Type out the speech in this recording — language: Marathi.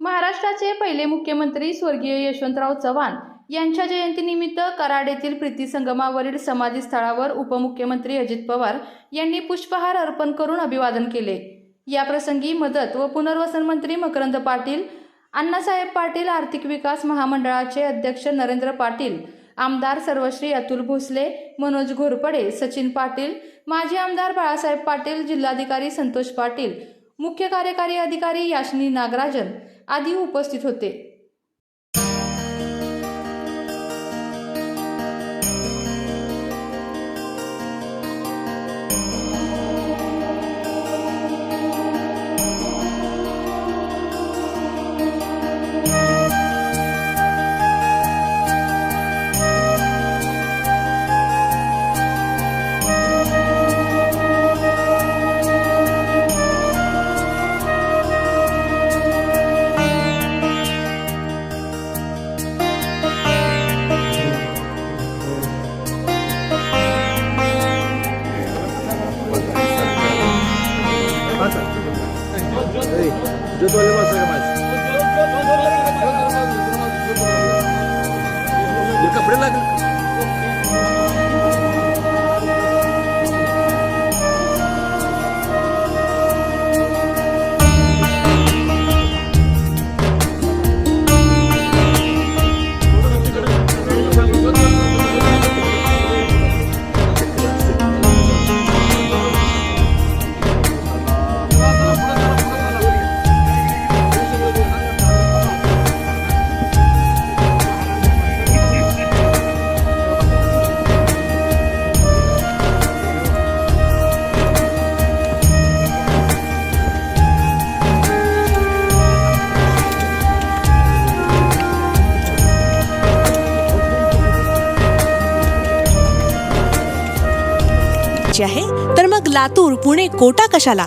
महाराष्ट्राचे पहिले मुख्यमंत्री स्वर्गीय यशवंतराव चव्हाण यांच्या जयंतीनिमित्त कराड येथील प्रीती संगमावरील समाधी स्थळावर उपमुख्यमंत्री अजित पवार यांनी पुष्पहार अर्पण करून अभिवादन केले. याप्रसंगी मदत व पुनर्वसन मंत्री मकरंद पाटील अण्णासाहेब पाटील आर्थिक विकास महामंडळाचे अध्यक्ष नरेंद्र पाटील आमदार सर्वश्री अतुल भोसले मनोज घोरपडे सचिन पाटील माजी आमदार बाळासाहेब पाटील जिल्हाधिकारी संतोष पाटील मुख्य कार्यकारी अधिकारी याशिनी नागराजन आदी उपस्थित होते. Жду вас, Романович. Яка прилегла? करायची आहे? तर मग लातूर पुणे कोटा कशाला?